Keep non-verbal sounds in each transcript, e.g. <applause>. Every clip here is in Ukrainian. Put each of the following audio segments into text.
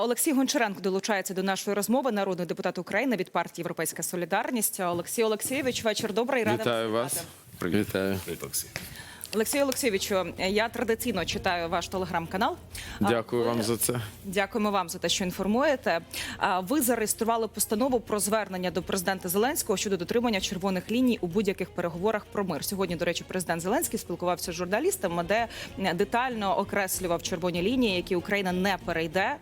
Олексій Гончаренко долучається до нашої розмови. Народний депутат України від партії Європейська Солідарність. Олексій Олексійович, вечір добрий. Рада Вітаю вас. Вітаю. Олексій Олексійовичу, я традиційно читаю ваш телеграм-канал. Дякую вам за це. Дякуємо вам за те, що інформуєте. Ви зареєстрували постанову про звернення до президента Зеленського щодо дотримання червоних ліній у будь-яких переговорах про мир. Сьогодні, до речі, президент Зеленський спілкувався з журналістами, де детально окреслював червоні лінії, які Україна не перейде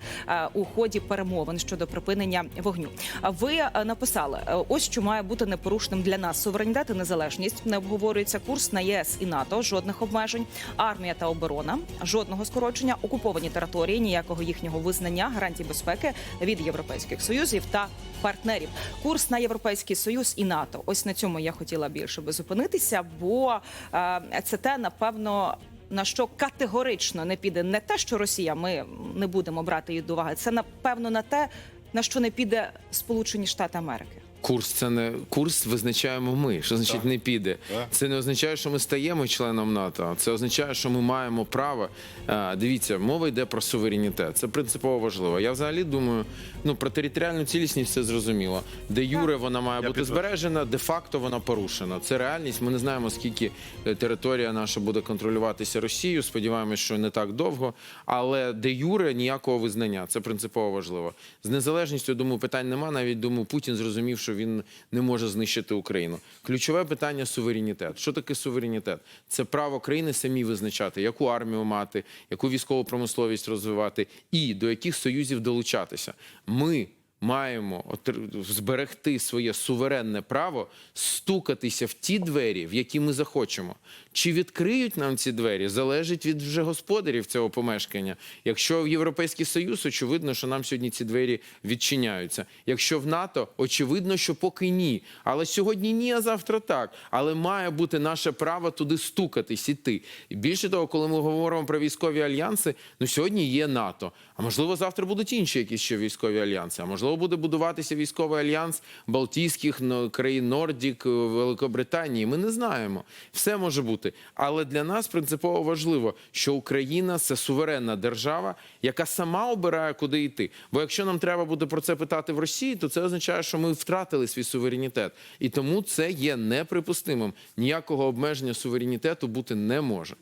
у ході перемовин щодо припинення вогню. Ви написали: е, ось що має бути непорушним для нас суверенітет і незалежність. Не обговорюється курс на ЄС і НАТО, жодних обмежень, армія та оборона, жодного скорочення, окуповані території, ніякого їхнього визнання, гарантій безпеки від європейських союзів та партнерів. Курс на європейський союз і НАТО. Ось на цьому я хотіла більше би зупинитися, бо е, це те, напевно. На що категорично не піде не те, що Росія, ми не будемо брати її до уваги. Це напевно на те, на що не піде Сполучені Штати Америки. Курс це не курс визначаємо ми. Що значить не піде? Це не означає, що ми стаємо членом НАТО. Це означає, що ми маємо право. А, Дивіться, мова йде про суверенітет. Це принципово важливо. Я взагалі думаю, ну про територіальну цілісність все зрозуміло. Де юре вона має бути збережена, де факто вона порушена. Це реальність. Ми не знаємо, скільки е, територія наша буде контролюватися Росією. Сподіваємось, що не так довго. Але де юре ніякого визнання. Це принципово важливо. З незалежністю, думаю, питань нема. Навіть думаю, Путін зрозумів, що він не може знищити Україну. Ключове питання суверенітет. Що таке суверенітет? Це право країни самі визначати, яку армію мати, яку військову промисловість розвивати і до яких союзів долучатися. Ми маємо зберегти своє суверенне право стукатися в ті двері, в які ми захочемо. Чи відкриють нам ці двері, залежить від вже господарів цього помешкання. Якщо в Європейський Союз, очевидно, що нам сьогодні ці двері відчиняються. Якщо в НАТО, очевидно, що поки ні. Але сьогодні ні, а завтра так. Але має бути наше право туди стукатись, іти. І більше того, коли ми говоримо про військові альянси, ну сьогодні є НАТО. А можливо, завтра будуть інші якісь ще військові альянси. А можливо, буде будуватися військовий альянс Балтійських ну, країн Нордік, Великобританії. Ми не знаємо. Все може бути. Але для нас принципово важливо, що Україна це суверенна держава, яка сама обирає, куди йти. Бо якщо нам треба буде про це питати в Росії, то це означає, що ми втратили свій суверенітет. І тому це є неприпустимим. Ніякого обмеження суверенітету бути не може.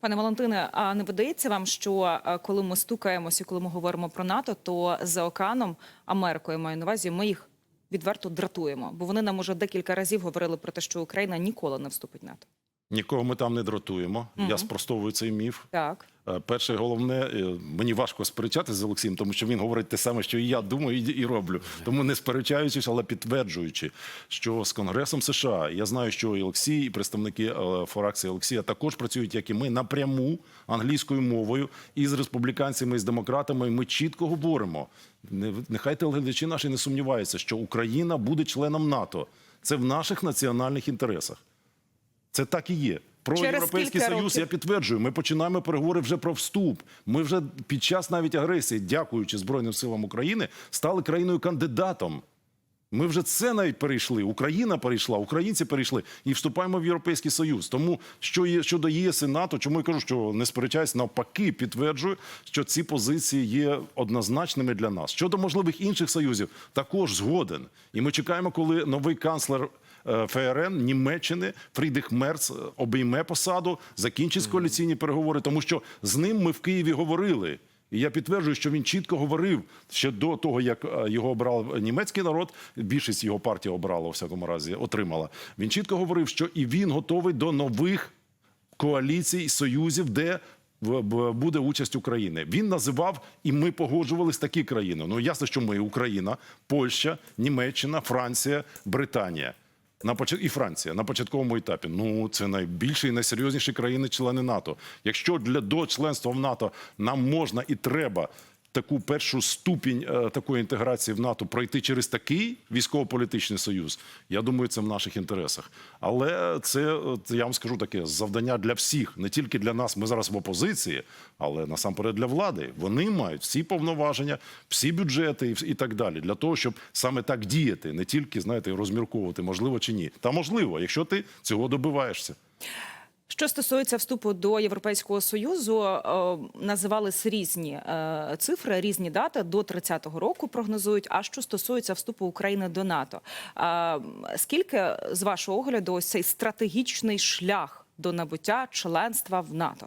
Пане Валентине, а не видається вам, що е, коли ми стукаємося, коли ми говоримо про НАТО, то за океаном Америкою маю на увазі, ми їх відверто дратуємо, бо вони нам уже декілька разів говорили про те, що Україна ніколи не вступить в НАТО. Нікого ми там не дратуємо. Я спростовую цей міф. Так. Е, Перше, головне, е, мені важко сперечатися з Олексієм, тому що він говорить те саме, що і я думаю, і, роблю. Тому не сперечаючись, але підтверджуючи, що з Конгресом США я знаю, що і Олексій, і представники е, фракції Олексія також працюють, як і ми, напряму англійською мовою і з республіканцями, і з демократами. Ми чітко говоримо. Нехай телеглядачі наші не сумніваються, що Україна буде членом НАТО. Це в наших національних інтересах. Це так і є. Про Через європейський союз років. я підтверджую. Ми починаємо переговори вже про вступ. Ми вже під час навіть агресії, дякуючи Збройним силам України, стали країною кандидатом. Ми вже це навіть перейшли. Україна перейшла, українці перейшли і вступаємо в Європейський Союз. Тому що є щодо ЄС і НАТО, чому я кажу, що не сперечаюсь, навпаки, підтверджую, що ці позиції є однозначними для нас. Щодо можливих інших союзів, також згоден. І ми чекаємо, коли новий канцлер. Е, ФРН Німеччини Фрідрих Мерц е, обійме посаду, закінчить коаліційні переговори, тому що з ним ми в Києві говорили. І я підтверджую, що він чітко говорив ще до того, як е, його обрав німецький народ. Більшість його партія обрала у всякому разі, отримала. Він чітко говорив, що і він готовий до нових коаліцій і союзів, де буде участь України. Він називав, і ми погоджувались такі країни. Ну ясно, що ми Україна, Польща, Німеччина, Франція, Британія. На поч- і Франція на початковому етапі. Ну це найбільші і найсерйозніші країни-члени НАТО. Якщо для до членства в НАТО нам можна і треба таку першу ступінь е, такої інтеграції в НАТО пройти через такий військово-політичний союз, я думаю, це в наших інтересах. Але це я вам скажу таке завдання для всіх, не тільки для нас. Ми зараз в опозиції, але насамперед для влади. Вони мають всі повноваження, всі бюджети і, так далі, для того, щоб саме так діяти, не тільки знаєте, розмірковувати, можливо чи ні. Та можливо, якщо ти цього добиваєшся. Що стосується вступу до Європейського союзу, е, називались різні е, цифри, різні дати до 30-го року прогнозують. А що стосується вступу України до НАТО, е, скільки з вашого огляду ось цей стратегічний шлях до набуття членства в НАТО?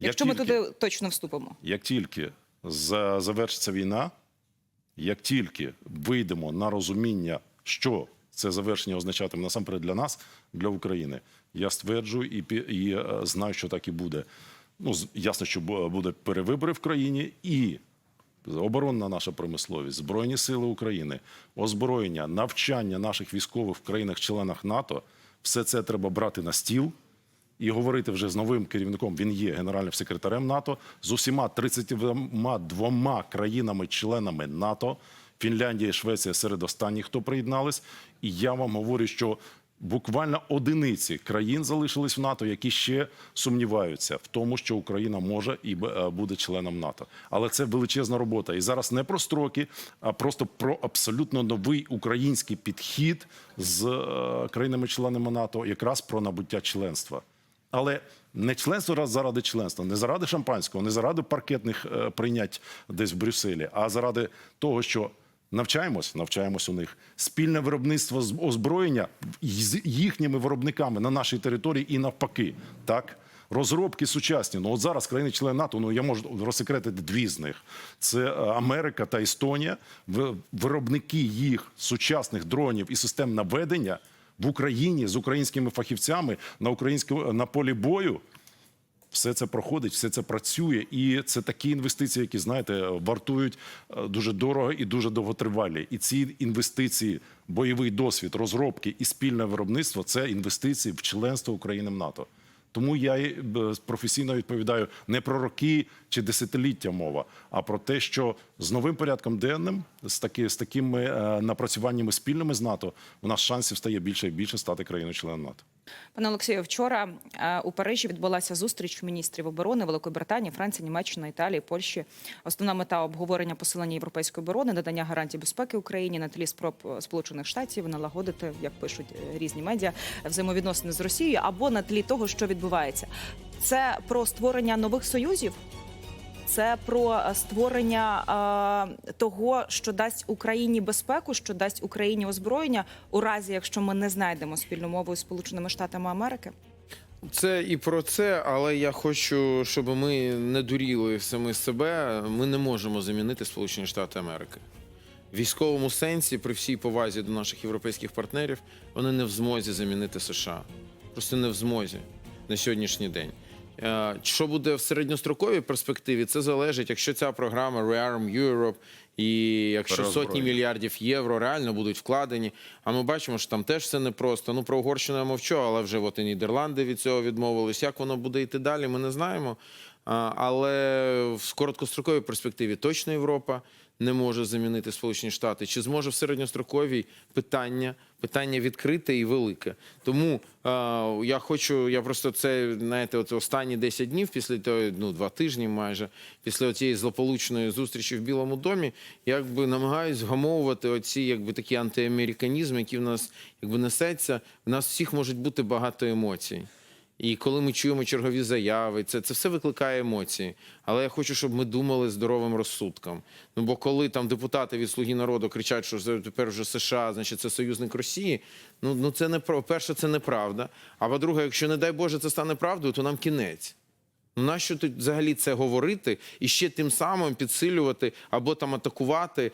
Як Якщо ми туди точно вступимо, Як тільки завершиться війна, як тільки вийдемо на розуміння, що це завершення означатиме насамперед для нас, для України, я стверджую і, і е, знаю, що так і буде. Ну, ясно, що буде перевибори в країні і оборонна наша промисловість, Збройні сили України, озброєння, навчання наших військових в країнах-членах НАТО, все це треба брати на стіл і говорити вже з новим керівником. Він є генеральним секретарем НАТО з усіма 32 країнами-членами НАТО. Фінляндія і Швеція серед останніх, хто приєднались. І я вам говорю, що буквально одиниці країн залишились в НАТО, які ще сумніваються в тому, що Україна може і е, буде членом НАТО. Але це величезна робота. І зараз не про строки, а просто про абсолютно новий український підхід з е, країнами-членами НАТО, якраз про набуття членства. Але не членство раз заради членства, не заради шампанського, не заради паркетних е, прийнять десь в Брюсселі, а заради того, що навчаємось, навчаємось у них спільне виробництво озброєння з їхніми виробниками на нашій території і навпаки. Так. Розробки сучасні. Ну от зараз країни-члени НАТО, ну я можу розсекретити дві з них. Це е, Америка та Естонія. Виробники їх сучасних дронів і систем наведення в Україні з українськими фахівцями на українському на полі бою. Все це проходить, все це працює, і це такі інвестиції, які знаєте, вартують е, дуже дорого і дуже довготривалі. І ці інвестиції, бойовий досвід, розробки і спільне виробництво це інвестиції в членство України в НАТО. Тому я е, професійно відповідаю не про роки чи десятиліття мова, а про те, що з новим порядком денним, з таки з такими е, напрацюваннями спільними з НАТО, у нас шансів стає більше і більше стати країною-членом НАТО. Пане Олексію, вчора е, у Парижі відбулася зустріч міністрів оборони Великої Британії, Франції, Німеччини, Італії, Польщі. Основна мета обговорення посилення європейської оборони, надання гарантій безпеки Україні на тлі спроб Сполучених Штатів налагодити, як пишуть е, різні медіа, взаємовідносини з Росією або на тлі того, що відбувається. Це про створення нових союзів. Це про е, створення е, того, що дасть Україні безпеку, що дасть Україні озброєння у разі, якщо ми не знайдемо спільну мову з Сполученими Штатами Америки. Це і про це, але я хочу, щоб ми не дуріли самі себе. Ми не можемо замінити Сполучені Штати Америки. В військовому сенсі, при всій повазі до наших європейських партнерів, вони не в змозі замінити США. Просто не в змозі на сьогоднішній день. Е, Що буде в середньостроковій перспективі, це залежить, якщо ця програма Rearm Europe і якщо сотні мільярдів євро реально будуть вкладені. А ми бачимо, що там теж все непросто. Ну про Угорщину я мовчу, але вже от і Нідерланди від цього відмовились. Як воно буде йти далі, ми не знаємо. Але в короткостроковій перспективі точно Європа не може замінити Сполучені Штати. Чи зможе в середньостроковій питання? Питання відкрите і велике. Тому е, я хочу, я просто це знаєте, от останні 10 днів після того, ну два тижні майже після цієї злополучної зустрічі в Білому домі, якби намагаюсь вгамовувати оці якби такі антиамериканізми, які в нас якби несеться. В нас всіх можуть бути багато емоцій. І коли ми чуємо чергові заяви, це, це все викликає емоції. Але я хочу, щоб ми думали здоровим розсудком. Ну бо коли там депутати від Слуги народу кричать, що тепер вже США, значить це союзник Росії. Ну ну це не про перше, це неправда. А по-друге, якщо не дай Боже це стане правдою, то нам кінець. Нащо тут взагалі це говорити і ще тим самим підсилювати або там атакувати?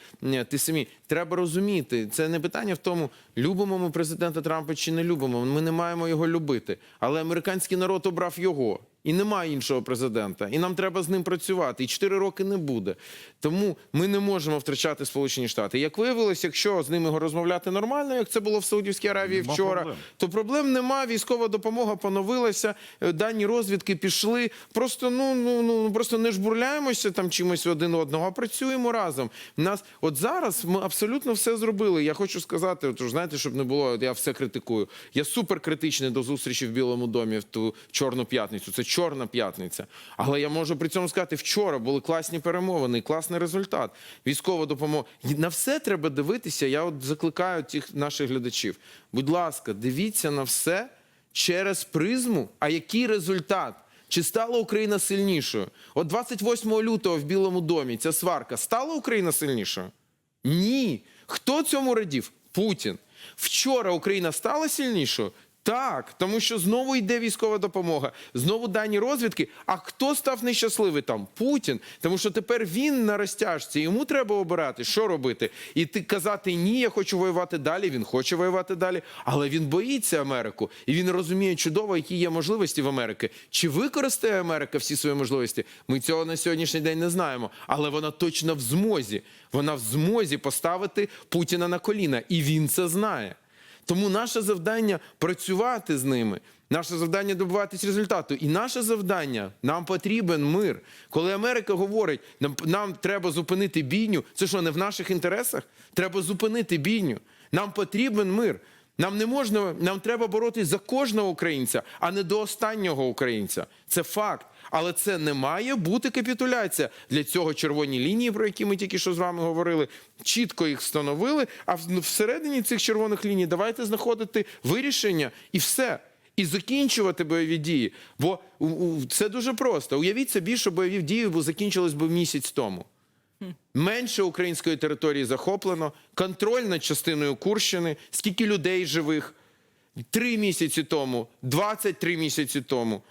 Ти самі треба розуміти. Це не питання в тому, любимо ми президента Трампа чи не любимо. Ми не маємо його любити. Але американський народ обрав його. І немає іншого президента, і нам треба з ним працювати. І 4 роки не буде. Тому ми не можемо втрачати Сполучені Штати. Як виявилось, якщо з ними розмовляти нормально, як це було в Саудівській Аравії Нема вчора, проблем. то проблем нема. Військова допомога поновилася, е, дані розвідки пішли. Просто ну ну ну просто не жбурляємося там чимось один одного, а працюємо разом. Нас от зараз ми абсолютно все зробили. Я хочу сказати, от, знаєте, щоб не було, я все критикую. Я супер критичний до зустрічі в Білому домі в ту чорну п'ятницю. Це чорна п'ятниця. Але я можу при цьому сказати, вчора були класні перемовини, класний результат. Військова допомога. На все треба дивитися. Я от закликаю тих наших глядачів. Будь ласка, дивіться на все через призму. А який результат? Чи стала Україна сильнішою? От 28 лютого в Білому домі ця сварка стала Україна сильнішою? Ні. Хто цьому радів? Путін. Вчора Україна стала сильнішою? Так, тому що знову йде військова допомога, знову дані розвідки. А хто став нещасливий там? Путін. Тому що тепер він на розтяжці, йому треба обирати, що робити. І ти казати ні, я хочу воювати далі. Він хоче воювати далі, але він боїться Америку, і він розуміє чудово, які є можливості в Америки. Чи використає Америка всі свої можливості? Ми цього на сьогоднішній день не знаємо, але вона точно в змозі. Вона в змозі поставити Путіна на коліна, і він це знає. Тому наше завдання працювати з ними. Наше завдання добиватись результату. І наше завдання нам потрібен мир. Коли Америка говорить, нам, нам треба зупинити бійню, це що не в наших інтересах? Треба зупинити бійню. Нам потрібен мир. Нам не можна, нам треба боротись за кожного українця, а не до останнього українця. Це факт. Але це не має бути капітуляція. Для цього червоні лінії, про які ми тільки що з вами говорили, чітко їх встановили. А всередині цих червоних ліній давайте знаходити вирішення і все. І закінчувати бойові дії. Бо це дуже просто. Уявіть собі, що бойові дії закінчились би місяць тому. Менше української території захоплено, контроль над частиною Курщини, скільки людей живих три місяці тому, 23 місяці тому.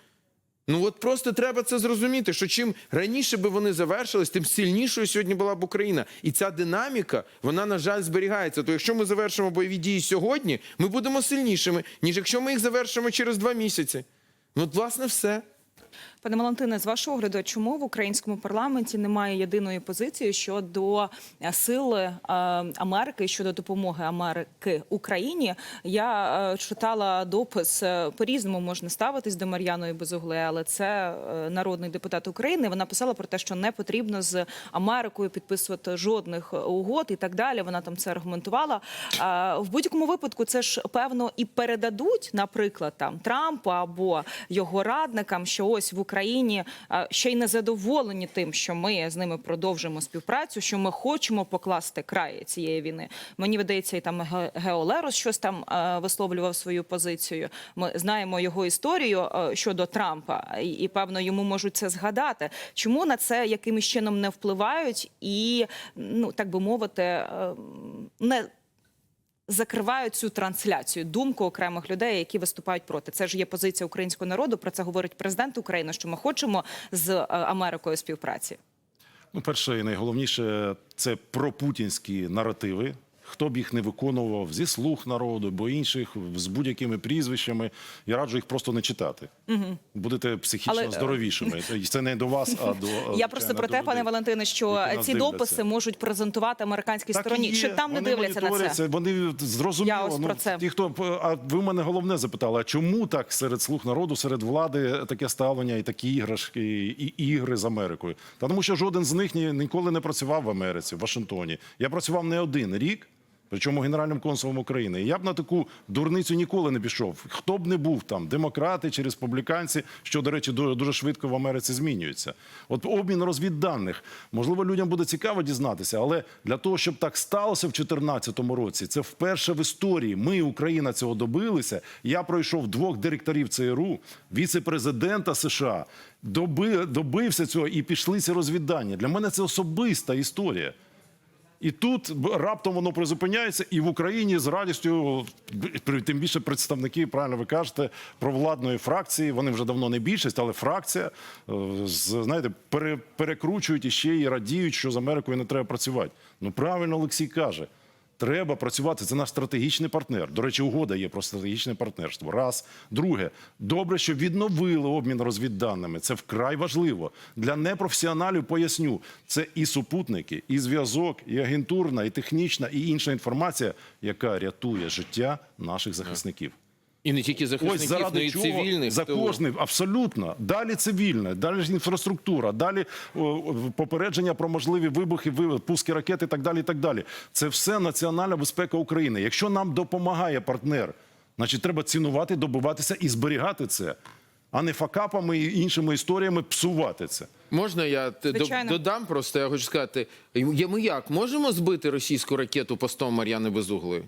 Ну от просто треба це зрозуміти, що чим раніше би вони завершились, тим сильнішою сьогодні була б Україна. І ця динаміка, вона, на жаль, зберігається. То якщо ми завершимо бойові дії сьогодні, ми будемо сильнішими, ніж якщо ми їх завершимо через два місяці. Ну, от, власне, все. Пане Валентине, з вашого огляду, чому в українському парламенті немає єдиної позиції щодо е, сили е, Америки щодо допомоги Америки Україні? Я е, читала допис е, по-різному можна ставитись до Мар'яної Безугли, але це народний депутат України. Вона писала про те, що не потрібно з Америкою підписувати жодних угод і так далі. Вона там це аргументувала. В будь-якому випадку це ж певно і передадуть, наприклад, там Трампу або його радникам, що ось в Україні е, ще й не задоволені тим, що ми з ними продовжимо співпрацю, що ми хочемо покласти край цієї війни. Мені видається, і там Ге- Гео Лерос щось там висловлював свою позицію. Ми знаємо його історію щодо Трампа, і, певно йому можуть це згадати. Чому на це якимось чином не впливають і, ну так би мовити, не закривають цю трансляцію, думку окремих людей, які виступають проти. Це ж є позиція українського народу. Про це говорить президент України, що ми хочемо з е, Америкою співпраці. Ну, перше і найголовніше це пропутінські наративи. Хто б їх не виконував зі слуг народу, бо інших з будь-якими прізвищами, я раджу їх просто не читати. Будете психічно Але, е, здоровішими. Це- не до вас, а до <laughs> Я просто про те, пане Валентине, що ці дописи можуть презентувати американській Так стороні. є. Чи там не дивляться на це? Вони зрозуміло. Я ось ну, про це. Ті, хто а ви мене головне запитали, а чому так серед слуг народу, серед влади таке ставлення і такі іграшки, і ігри з Америкою? Та тому, що жоден з них ні, ніколи не працював в Америці, в Вашингтоні. Я працював не один рік. Причому генеральним консулом України. Я б на таку дурницю ніколи не пішов. Хто б не був там, демократи чи республіканці, що, до речі, дуже, дуже швидко в Америці змінюється. От обмін розвідданих, можливо, людям буде цікаво дізнатися, але для того, щоб так сталося в 2014 році, це вперше в історії. Ми, Україна, цього добилися. Я пройшов двох директорів ЦРУ, віце-президента США, доби, добився цього і пішли ці розвіддання. Для мене це особиста історія. І тут раптом воно призупиняється, і в Україні з радістю, тим більше представники, правильно ви кажете, провладної фракції. Вони вже давно не більшість, але фракція е, знаєте, пере, перекручують і ще і радіють, що з Америкою не треба працювати. Ну правильно Олексій каже. Треба працювати. Це наш стратегічний партнер. До речі, угода є про стратегічне партнерство. Раз. Друге, добре, що відновили обмін розвідданими. Це вкрай важливо. Для непрофесіоналів поясню, це і супутники, і зв'язок, і агентурна, і технічна, і інша інформація, яка рятує життя наших захисників. І не тільки Ось захисників, але заради і чого цивільних. за ТО. кожний абсолютно далі цивільне, далі ж інфраструктура, далі попередження про можливі вибухи, ви- пуски ракет і так далі. І так далі. Це все національна безпека України. Якщо нам допомагає партнер, значить треба цінувати, добиватися і зберігати це, а не факапами і іншими історіями псувати це. Можна я Звичайно. додам просто, я хочу сказати, ми як можемо збити російську ракету постом Мар'яни Безугли?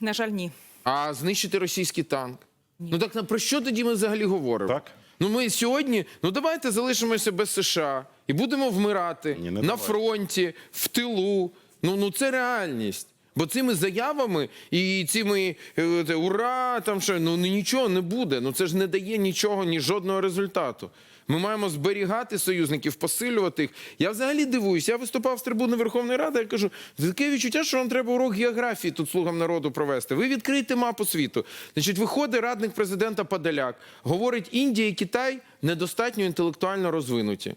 На жаль, ні. А знищити російський танк? Ну так на про що тоді ми взагалі говоримо? Так. Ну ми сьогодні, ну давайте залишимося без США і будемо вмирати Ні, на давайте. фронті, в тилу. Ну, ну це реальність. Бо цими заявами і цими е, ура, там що ну нічого не буде. Ну це ж не дає нічого, ні жодного результату. Ми маємо зберігати союзників, посилювати їх. Я взагалі дивуюсь. Я виступав з трибуни Верховної Ради. Я кажу, таке відчуття, що вам треба урок географії тут слугам народу провести. Ви відкрийте мапу світу. Значить, виходить радник президента Падаляк, говорить, Індія і Китай недостатньо інтелектуально розвинуті.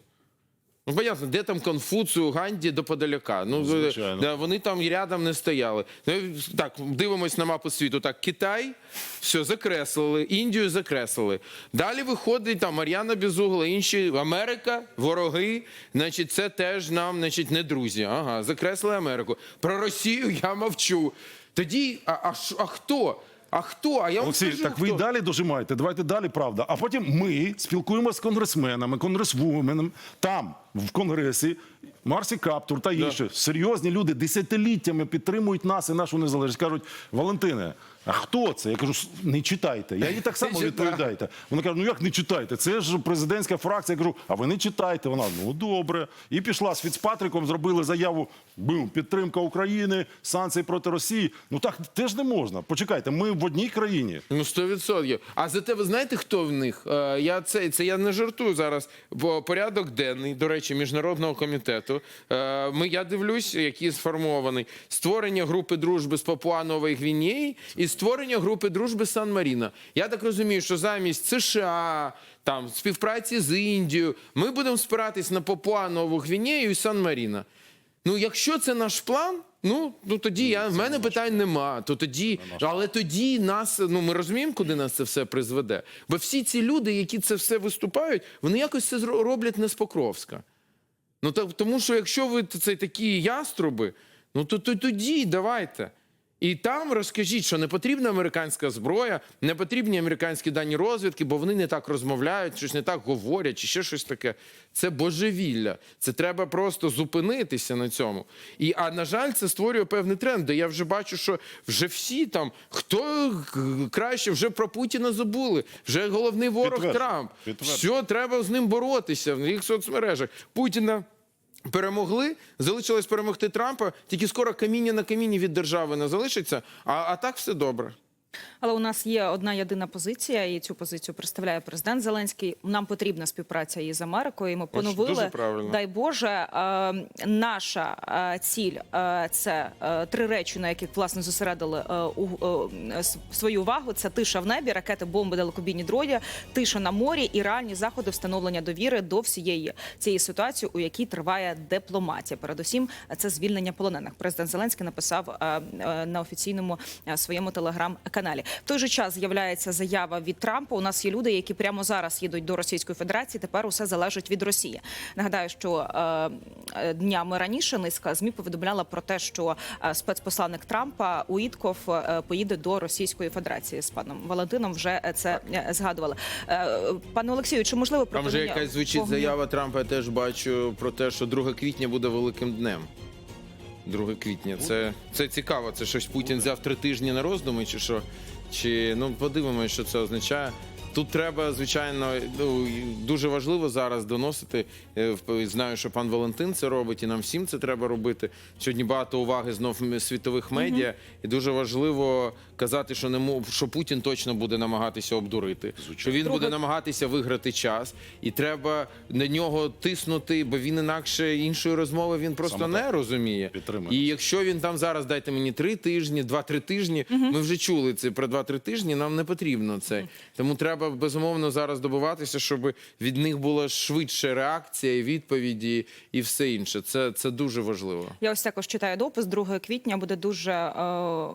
Ну, понятно, де там Конфуцію, Ганді до Подаляка. Ну, Звичайно. да, вони там і рядом не стояли. Ну, так, дивимось на мапу світу. Так, Китай, все, закреслили, Індію закреслили. Далі виходить там Мар'яна Безугла, інші Америка, вороги. Значить, це теж нам, значить, не друзі. Ага, закреслили Америку. Про Росію я мовчу. Тоді, а, а, а хто? А хто? А я вам Олексій, скажу, так ви хто. і далі дожимаєте. Давайте далі, правда. А потім ми спілкуємося з конгресменами, конгресвуменами там, в конгресі. Марсі Каптур та інші серйозні люди десятиліттями підтримують нас і нашу незалежність. Кажуть, Валентине, а хто це? Я кажу, не читайте. Я їй так само читаю. відповідайте. Вона каже: ну як не читайте? Це ж президентська фракція. Я кажу, а ви не читайте. Вона ну добре. І пішла з Фіцпатриком, зробили заяву. Бум, підтримка України, санкції проти Росії. Ну так теж не можна. Почекайте, ми в одній країні. Ну, 100%. А зате ви знаєте, хто в них? Е, Я це, це я не жартую зараз. Бо порядок денний, до речі, міжнародного комітету. Е, Ми я дивлюсь, який сформований створення групи дружби з Папуа-Нової Гвінеї і створення групи дружби Сан-Маріно. Я так розумію, що замість США. Там співпраці з Індією, ми будемо спиратись на Папуа Нову Гвінею і Сан-Маріно. Ну, якщо це наш план, ну, ну тоді я, в мене питань нема. То тоді, але тоді нас, ну ми розуміємо, куди нас це все призведе. Бо всі ці люди, які це все виступають, вони якось це роблять не з Покровська. Ну так, тому що якщо ви це такі яструби, ну то, то тоді давайте. І там розкажіть, що не потрібна американська зброя, не потрібні американські дані розвідки, бо вони не так розмовляють, щось не так говорять, чи ще щось таке. Це божевілля. Це треба просто зупинитися на цьому. І а на жаль, це створює певний тренд, де я вже бачу, що вже всі там, хто краще, вже про Путіна забули, вже головний ворог. Трамп. Все, треба з ним боротися в їх соцмережах. Путіна. Перемогли, залишилось перемогти Трампа. Тільки скоро каміння на камінні від держави не залишиться. А, а так все добре. Але у нас є одна єдина позиція, і цю позицію представляє президент Зеленський. Нам потрібна співпраця із Америкою. І ми поновили. Дай Боже, е, наша е, ціль е, це три речі, на яких власне зосередили свою увагу. Це тиша в небі, ракети, бомби, далекобійні дроні, тиша на морі і реальні заходи встановлення довіри до всієї цієї ситуації, у якій триває дипломатія. Передусім, це звільнення полонених. Президент Зеленський написав на офіційному своєму телеграм-каналі. В той же час з'являється заява від Трампа. У нас є люди, які прямо зараз їдуть до Російської Федерації. Тепер усе залежить від Росії. Нагадаю, що е, е, днями раніше низка змі повідомляла про те, що е, спецпосланник Трампа Уітков е, поїде до Російської Федерації з паном Валентином. Вже це згадували. Пане Олексію, чи можливо Там вже якась звучить вогню? заява Трампа. Я теж бачу про те, що 2 квітня буде великим днем. 2 квітня. Це, це цікаво. Це щось Путін взяв три тижні на роздуми, чи що? Чи ну подивимося, що це означає. Тут треба, звичайно, ну, дуже важливо зараз доносити. Е, в- Знаю, що пан Валентин це робить, і нам всім це треба робити. Сьогодні багато уваги знов світових медіа, і дуже важливо казати, що не мов, що Путін точно буде намагатися обдурити, що він буде намагатися виграти час, і треба на нього тиснути, бо він інакше іншої розмови він просто Саме не розуміє. Підтримую. І якщо він там зараз дайте мені три тижні, два-три тижні. Ми вже чули це про два-три тижні. Нам не потрібно це. Тому треба безумовно зараз добиватися, щоб від них була швидше реакція, і відповіді і все інше. Це, це дуже важливо. Я ось також читаю допис. 2 квітня буде дуже е,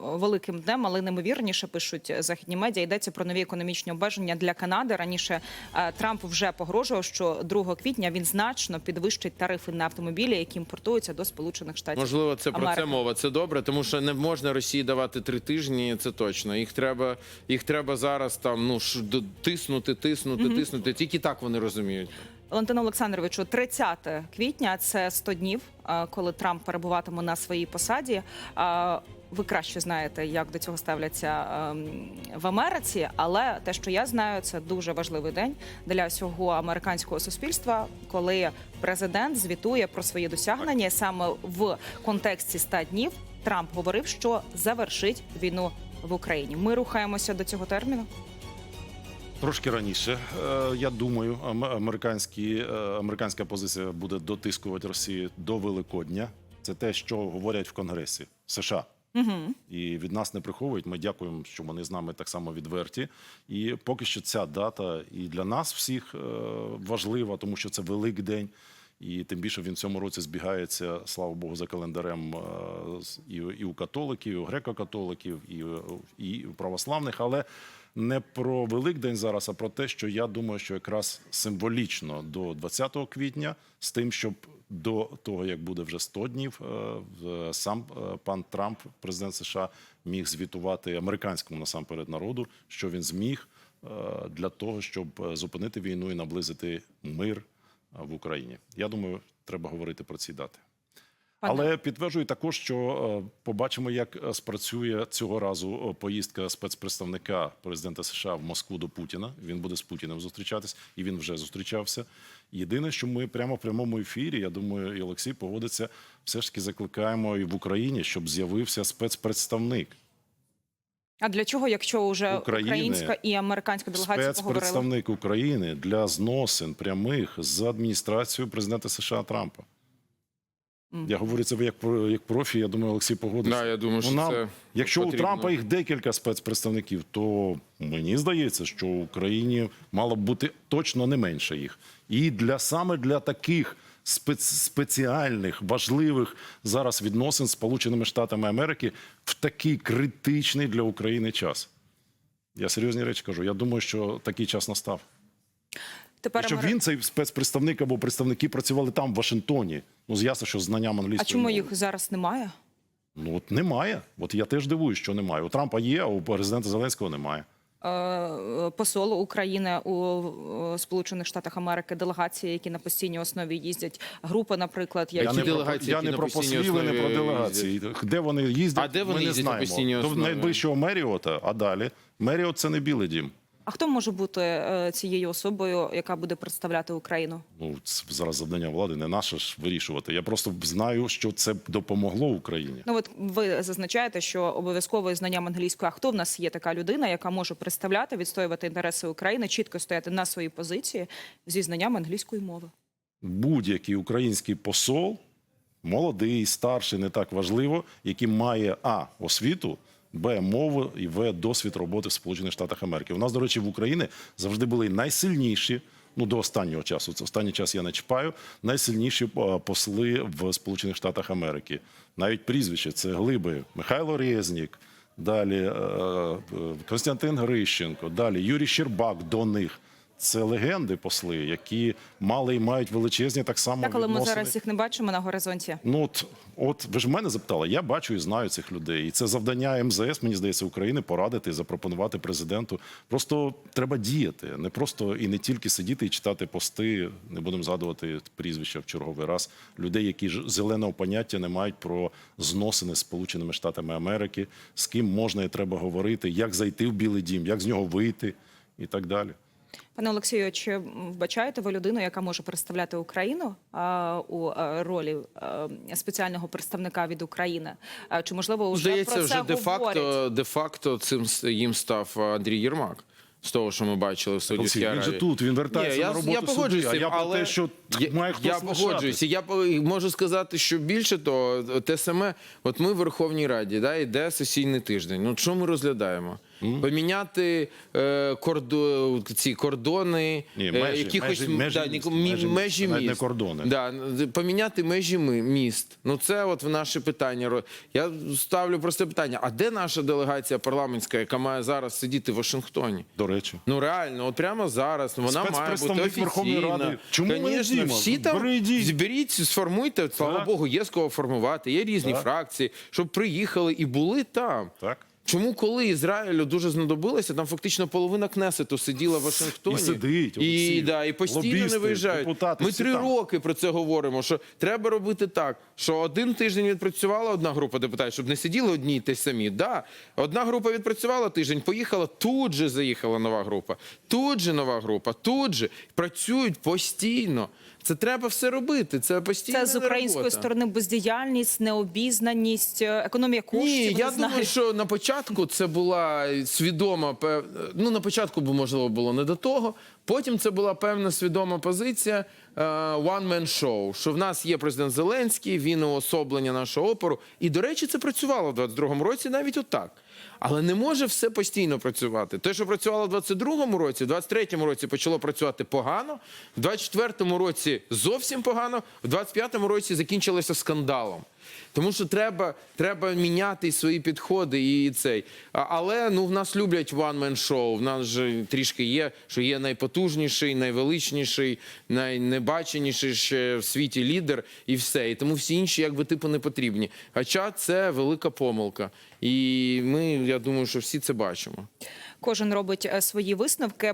великим днем, але неймовірніше пишуть західні медіа. Йдеться про нові економічні обмеження для Канади. Раніше е, Трамп вже погрожував, що 2 квітня він значно підвищить тарифи на автомобілі, які імпортуються до Сполучених Штатів. Можливо, це про це мова. Це добре, тому що не можна Росії давати три тижні. Це точно. Їх треба, їх треба зараз там ну ш- тиснути, тиснути, тиснути. Тільки так вони розуміють. Валентина Олександровичу, 30 квітня це 100 днів, е, коли Трамп перебуватиме на своїй посаді. Е, ви краще знаєте, як до цього ставляться ем, в Америці. Але те, що я знаю, це дуже важливий день для всього американського суспільства, коли президент звітує про свої досягнення саме в контексті 100 днів. Трамп говорив, що завершить війну в Україні. Ми рухаємося до цього терміну. Трошки раніше, Е, я думаю, американські, е, американська позиція буде дотискувати Росію до Великодня. Це те, що говорять в Конгресі США. Угу. І від нас не приховують. Ми дякуємо, що вони з нами так само відверті. І поки що ця дата і для нас всіх е, важлива, тому що це Великдень. І тим більше він в цьому році збігається, слава Богу, за календарем і у католиків, і у греко-католиків, і у православних. Але не про Великдень зараз, а про те, що я думаю, що якраз символічно до 20 квітня, з тим, щоб до того, як буде вже 100 днів, е, в- сам е, пан Трамп, президент США, міг звітувати американському насамперед народу, що він зміг е, для того, щоб е, зупинити війну і наблизити мир е, в Україні. Я думаю, треба говорити про ці дати. Пане- Але підтверджую також, що е, побачимо, як е, спрацює цього разу е, поїздка спецпредставника президента США в Москву до Путіна. Він буде з Путіним зустрічатись, і він вже зустрічався. Єдине, що ми прямо в прямому ефірі, я думаю, і Олексій погодиться, все ж таки закликаємо і в Україні, щоб з'явився спецпредставник. А для чого, якщо вже України. українська і американська делегація поговорили? Спецпредставник України для зносин прямих з адміністрацією президента США Трампа. Я говорю це ви як про- як профі. Я думаю, Олексій погодиться. Да, я думаю, що нам- це Якщо потрібно. у Трампа їх декілька спецпредставників, то мені здається, що в Україні мало б бути точно не менше їх. І для саме для таких спец, спеціальних важливих зараз відносин з Сполученими Штатами Америки в такий критичний для України час. Я серйозні речі кажу. Я думаю, що такий час настав. Тепер Щоб він цей спецпредставник або представники працювали там, в Вашингтоні. Ну, з'ясно, що з знанням А чому мови. їх зараз немає? Ну от немає. От я теж дивуюсь, що немає. У Трампа є, а у президента Зеленського немає. Е, Посол України у е, Сполучених Штатах Америки, делегації, які на постійній основі їздять. Групи, наприклад, Які які не про, делегації, я які не про послів, не про делегації. Де вони їздять? А де вони ми не їздять на знаємо. постійній До основі? найближчого Меріота, а далі. Меріот це не білий дім. А хто може бути е, цією особою, яка буде представляти Україну? Ну це зараз завдання влади не наше ж вирішувати. Я просто знаю, що це б допомогло Україні. Ну от ви зазначаєте, що обов'язково знанням англійської. А хто в нас є така людина, яка може представляти, відстоювати інтереси України, чітко стояти на своїй позиції зі знанням англійської мови? Будь-який український посол, молодий, старший, не так важливо, який має а освіту. Б мову і В досвід роботи в Сполучених Штатах Америки. У нас, до речі, в Україні завжди були найсильніші. Ну, до останнього часу. Це останній час я не чіпаю. Найсильніші е, посли в Сполучених Штатах Америки. Навіть прізвище це глиби Михайло Резнік, далі е, е, Константин Грищенко, далі Юрій Щербак до них. Це легенди посли, які мали і мають величезні так само Так, але ми зараз їх не бачимо на горизонті. Ну от, от ви ж мене запитали, я бачу і знаю цих людей. І це завдання МЗС, мені здається, України порадити, запропонувати президенту. Просто треба діяти, не просто і не тільки сидіти і читати пости. Не будемо згадувати прізвища в черговий раз. Людей, які ж зеленого поняття не мають про зносини з Сполученими Штатами Америки, з ким можна і треба говорити, як зайти в Білий Дім, як з нього вийти і так далі. Пане Олексію, чи вбачаєте ви людину, яка може представляти Україну а, у а, ролі а, спеціального представника від України? А, чи можливо вже Здається, про це вже де-факто, де-факто цим їм став Андрій Єрмак. З того, що ми бачили в Саудівській він же тут, він вертається Ні, я, на роботу Я погоджуюсь, судді, а я про те, що я, має хтось я погоджуюся. Я можу сказати, що більше того, те саме, от ми в Верховній Раді, да, іде сесійний тиждень. Ну, що ми розглядаємо? Поміняти е, кордо, ці кордони, Ні, е, межі, якихось межі- межі да, міст, ні- межі міст, межі навіть не міст. кордони. Да, поміняти межі ми- міст. Ну це от в наше питання. Ро- Я ставлю просте питання: а де наша делегація парламентська, яка має зараз сидіти в Вашингтоні? До речі. Ну реально, от прямо зараз вона має бути Спецпредставник офіційна. Ради. Чому ми не Конечно, йдемо? всі там Прийдіть. зберіть, сформуйте. Слава Так. Богу, є з кого формувати. Є різні Так. фракції, щоб приїхали і були там. Так. Чому, коли Ізраїлю дуже знадобилося, там фактично половина Кнесету сиділа в Вашингтоні І сидить, і, Олексій. да, і постійно не виїжджають. депутати, Ми три там. роки про це говоримо. Що треба робити так, що один тиждень відпрацювала одна група депутатів, щоб не сиділи одні й ті самі. Да, одна група відпрацювала тиждень, поїхала, тут же заїхала нова група, тут же нова група, тут же працюють постійно. Це треба все робити. Це постійно. Це з української сторони бездіяльність, необізнаність, економія коштів. Ні, я думаю, що на початку це була свідома Ну на початку бо можливо було не до того. Потім це була певна свідома позиція е, one man show, що в нас є президент Зеленський, він уособлення нашого опору. І до речі, це працювало в 22-му році навіть отак. Але не може все постійно працювати. Те, що працювало в 22-му році, в 23-му році почало працювати погано, в 24-му році зовсім погано, в 25-му році закінчилося скандалом. Тому що треба, треба міняти свої підходи і цей. Але ну в нас люблять one man show. В нас же трішки є, що є найпотужніший, найвеличніший, найнебаченіший ще в світі лідер, і все. І тому всі інші, якби типу, не потрібні. Хоча це велика помилка. І ми, я думаю, що всі це бачимо. Кожен робить е, свої висновки.